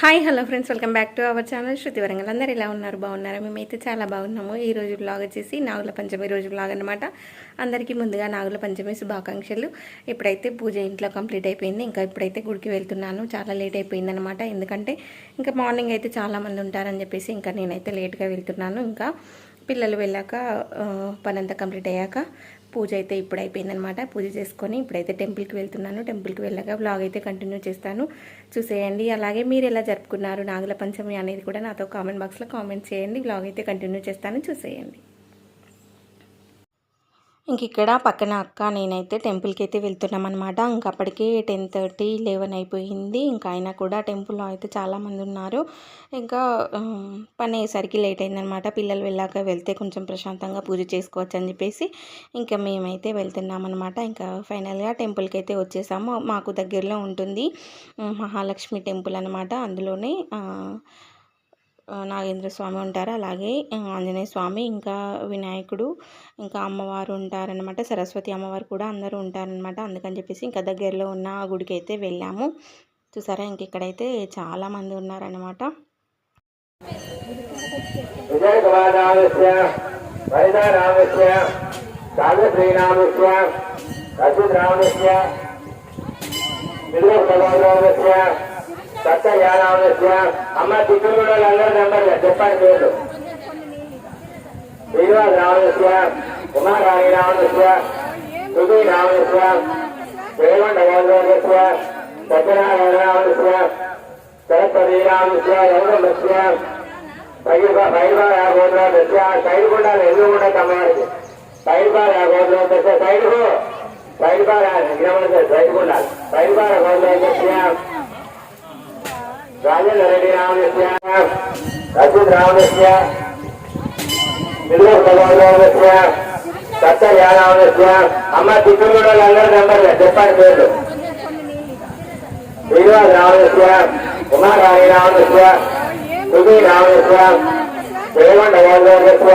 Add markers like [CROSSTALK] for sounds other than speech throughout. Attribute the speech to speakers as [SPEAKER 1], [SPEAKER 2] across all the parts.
[SPEAKER 1] Hi hello friends welcome back to our channel. Shruti Warangal. అందరు ఎలా ఉన్నారు? బాగున్నారా? మేమైతే చాలా బాగున్నాము. ఈ రోజు బ్లాగ్ వచ్చేసి నాగుల పంచమి రోజు బ్లాగ్ అనమాట అందరికీ ముందుగా నాగుల పంచమి శుభాకాంక్షలు. ఇప్పుడైతే పూజ ఇంట్లో కంప్లీట్ అయిపోయింది. ఇంకా ఇప్పుడైతే గుడికి వెళ్తున్నాను. చాలా లేట్ అయిపోయింది అనమాట ఎందుకంటే ఇంకా మార్నింగ్ అయితే చాలామంది ఉంటారని చెప్పేసి ఇంకా నేనైతే లేట్గా వెళ్తున్నాను. ఇంకా పిల్లలు వెళ్ళాక పనంతా కంప్లీట్ అయ్యాక పూజ అయితే ఇప్పుడు అయిపోయిందనమాట. పూజ చేసుకొని ఇప్పుడైతే టెంపుల్కి వెళ్తున్నాను. టెంపుల్కి వెళ్ళాక బ్లాగ్ అయితే కంటిన్యూ చేస్తాను. చూసేయండి. అలాగే మీరు ఎలా జరుపుకున్నారు నాగుల పంచమి అనేది కూడా నాతో కామెంట్ బాక్స్లో కామెంట్ చేయండి. బ్లాగ్ అయితే కంటిన్యూ చేస్తాను. చూసేయండి. ఇంక ఇక్కడ పక్కన అక్క నేనైతే టెంపుల్కి అయితే వెళ్తున్నాం అనమాట ఇంక అప్పటికే టెన్ థర్టీ లెవెన్ అయిపోయింది. ఇంకా అయినా కూడా టెంపుల్లో అయితే చాలామంది ఉన్నారు. ఇంకా పని అయ్యేసరికి లేట్ అయిందనమాట పిల్లలు వెళ్ళాక వెళ్తే కొంచెం ప్రశాంతంగా పూజ చేసుకోవచ్చు అని చెప్పేసి ఇంకా మేమైతే వెళ్తున్నాం అనమాట ఇంకా ఫైనల్గా టెంపుల్కి అయితే వచ్చేసాము. మాకు దగ్గరలో ఉంటుంది మహాలక్ష్మి టెంపుల్ అనమాట అందులోనే నాగేంద్ర స్వామి ఉంటారు. అలాగే ఆంజనేయ స్వామి ఇంకా వినాయకుడు ఇంకా అమ్మవారు ఉంటారనమాట సరస్వతి అమ్మవారు కూడా అందరూ ఉంటారనమాట అందుకని చెప్పేసి ఇంకా దగ్గరలో ఉన్న గుడికి అయితే వెళ్ళాము. చూసారా ఇంక ఇక్కడైతే చాలా మంది ఉన్నారనమాట
[SPEAKER 2] విజయకుమారనామస్య వరిదానామస్య కావ్యశ్రీనామస్య అచ్యుతరామస్య విదురప్రభావనామస్య సత్యయానామస్య అమ్మ చిక్కుడు అందరూ నెంబర్ చెప్పండి పేర్లు శ్రీనివాస రామస్య కుమారాణి రామస్య సుధీ రామస్య శ్రీమండ గోదావస్య సత్యనారాయణ రామస్య సరస్వతి రామస్య యౌరమస్య పైరు పైరు ఆగోద్ర దశ సైడ్ కూడా ఎదురు కూడా తమ్మవారికి పైరు బార్ ఆగోద్ర దశ సైడ్ పైరు బార్ వినమని సైడ్ కూడా పైరు బార్ ఆగోద్ర अजित रावणस्य निर्मलस्य सत्ययानवनस्य अम्मा तिरुमल नगर नंबर जपान पेर् श्रीनिवास रावणस्य उमाराणी रावणस्य सुधि रावणस्य रेवण रावणस्य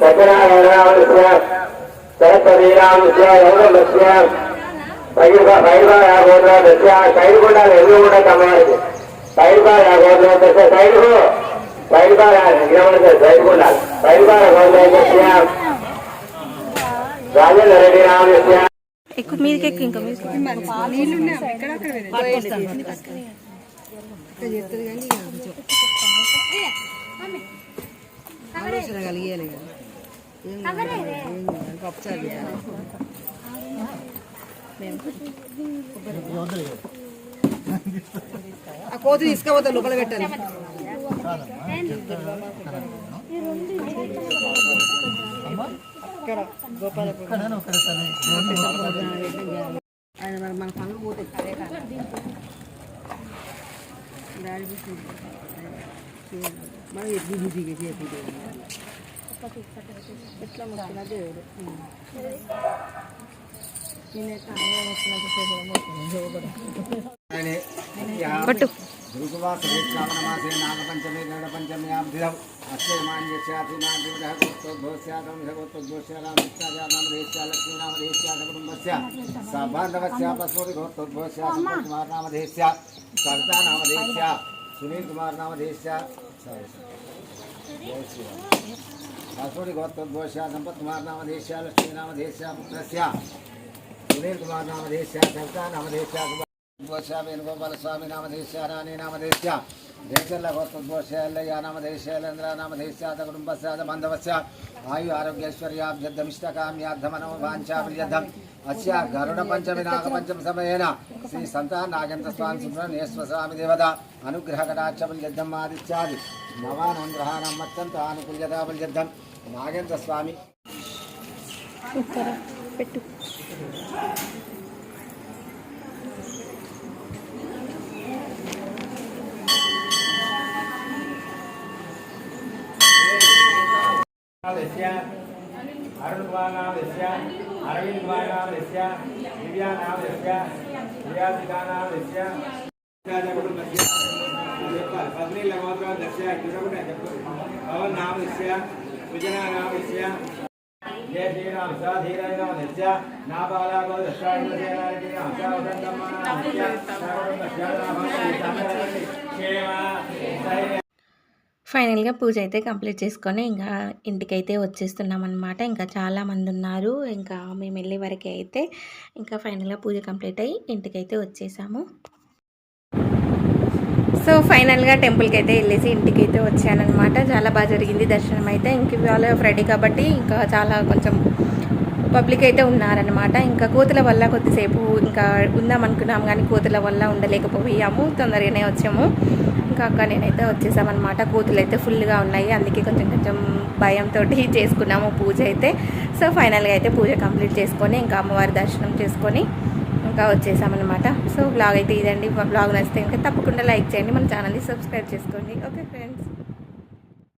[SPEAKER 2] सत्यनारायण रावणस्य சரஸ்வதி ராமசியா யோகமசியா பகிர்வா பகிர்வா ராகோதரா தசியா கைகொண்டால் எவ்வளவு கூட தமிழ்நாடு కూడా ఎదురు కూడా తమ్మవారికి పైరు బార్ ఆగోద్ర దశ సైడ్ పైరు బార్ వినమని సైడ్ కూడా పైరు బార్ ఆగోద్ర దశ రాజేంద్ర రెడ్డి రామస్య
[SPEAKER 1] ఎక్కువ మీదకి ఎక్కువ ఇంకా మీదకి
[SPEAKER 3] ఆలోచన కలిగేయాలి కదా ఆ కోతి తీసుకపోతే లోపల పెట్టాలి. ఆయన మరి మన పనులు పోతే డాడీ మనం ఎప్పుడు బుద్ధిగా ఎట్లా
[SPEAKER 1] పట్టు
[SPEAKER 2] శ్రావణమాసే నాగపంచమి గరుడపంచమ్యాభ్యుధౌ అస్యమాన్యస్యాతినామదేశ సబాంధవస్య పశురిగోత్రోద్భవస్య కుమార్ నామధేస్య సవితా నామధేస్య సునీల్ కుమార్ సునీల్ కుమార్ నామధేస్య సవితా నామధేస్య ఉద్భోష వేణుగోపాల స్వామి నామధేశ్య రాణి నామధేశ్య దేశల్ల గోత్రోద్భోష ఎల్లయ్య నామధేశ్య లేంద్ర నామధేశ్య కుటుంబస్య బాంధవస్య ఆయు ఆరోగ్యైశ్వర్యాభ్యర్థమిష్టకామ్యార్థమనో వాంఛాభిర్యర్థం అస్య గరుడ పంచమి నాగపంచమ సమయేన శ్రీ సంతాన నాగేంద్ర స్వామి సుబ్రహ్మణ్యేశ్వర స్వామి దేవత అనుగ్రహ కటాక్షబుల్యర్థం ఆదిత్యాది నవానుగ్రహానం అత్యంత ఆనుకూల్యతాబుల్యర్థం నాగేంద్ర స్వామి
[SPEAKER 1] పెట్టు.
[SPEAKER 4] नामस्य अरुण कुमार नामस्य अरविंद कुमार नामस्य दिव्या नामस्य प्रियासिका नामस्य कुटुंबस्य पत्नी लगोत्रस्य किरकुट पवन नामस्य
[SPEAKER 1] ఫైనల్గా పూజ అయితే కంప్లీట్ చేసుకొని ఇంకా ఇంటికైతే వచ్చేస్తున్నాం అనమాట ఇంకా చాలామంది ఉన్నారు. ఇంకా మేము వెళ్ళే వరకే అయితే ఇంకా ఫైనల్గా పూజ కంప్లీట్ అయ్యి ఇంటికైతే వచ్చేసాము. సో ఫైనల్గా టెంపుల్కి అయితే వెళ్ళేసి ఇంటికి అయితే వచ్చానమాట చాలా బాగా జరిగింది దర్శనం అయితే ఇంక ఇవాళ ఫ్రైడే కాబట్టి ఇంకా చాలా కొంచెం పబ్లిక్ అయితే ఉన్నారనమాట ఇంకా కోతుల వల్ల కొద్దిసేపు ఇంకా ఉందాం అనుకున్నాం కానీ కోతుల వల్ల ఉండలేకపోయాము. తొందరగానే వచ్చాము. ఇంకా అక్క నేనైతే వచ్చేసామన్నమాట. కోతులు అయితే ఫుల్గా ఉన్నాయి. అందుకే కొంచెం కొంచెం భయంతో [LAUGHS] చేసుకున్నాము పూజ అయితే. సో ఫైనల్గా అయితే పూజ కంప్లీట్ చేసుకొని ఇంకా అమ్మవారి దర్శనం చేసుకొని ఇంకా వచ్చేసామన్నమాట. సో బ్లాగ్ అయితే ఇదండి. బ్లాగ్ నచ్చితే ఇంకా తప్పకుండా లైక్ చేయండి. మన ఛానల్ని సబ్స్క్రైబ్ చేసుకోండి. Okay friends